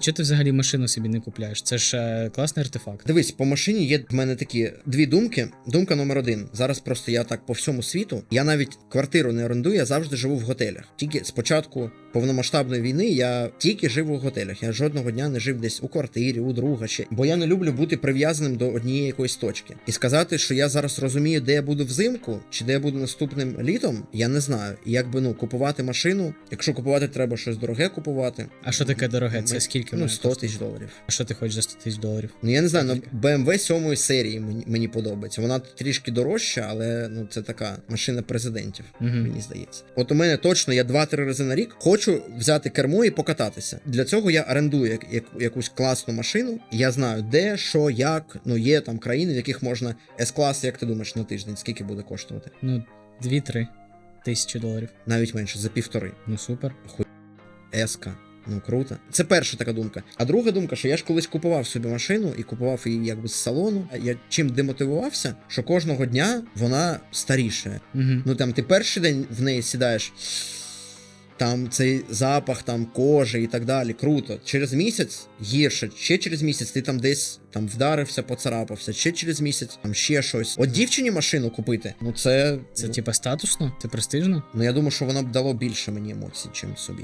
Чого ти взагалі машину собі не купляєш? Це ж е, класний артефакт. Дивись, по машині є в мене такі дві думки. Думка номер один. Зараз просто я так по всьому світу. Я навіть квартиру не орендую, я завжди живу в готелях. Тільки спочатку повномасштабної війни я тільки жив у готелях. Я жодного дня не жив десь у квартирі, у друга ще. Бо я не люблю бути прив'язаним до однієї якоїсь точки. І сказати, що я зараз розумію, де я буду взимку, чи де я буду наступним літом, я не знаю. І якби ну купувати машину, якщо купувати треба щось дороге купувати. А що таке дороге? Це Ми- скільки? Ну, 100 тисяч доларів. А що ти хочеш за 100 тисяч доларів? Ну я не знаю, ну? BMW 7 серії мені, мені подобається. Вона трішки дорожча, але ну це така машина президентів, Угу. мені здається. От у мене точно я 2-3 рази на рік хочу взяти кермо і покататися. Для цього я орендую як, як, якусь класну машину. Я знаю, де, що, як. Ну є там країни, в яких можна С-клас, як ти думаєш, на тиждень, скільки буде коштувати? Ну, 2-3 тисячі доларів. Навіть менше, за півтори. Ну супер. Еска. Ну круто. Це перша така думка. А друга думка, що я ж колись купував собі машину і купував її якби з салону. Я чим демотивувався, що кожного дня вона старіше. Угу. Ну там ти перший день в неї сідаєш. Там цей запах там кожи і так далі. Круто. Через місяць гірше. Ще через місяць ти там десь там вдарився, поцарапався. Ще через місяць там ще щось. От дівчині машину купити. Ну це. Це ну, типа статусно? Це престижно? ну я думаю, що воно б дало більше мені емоцій, чим собі.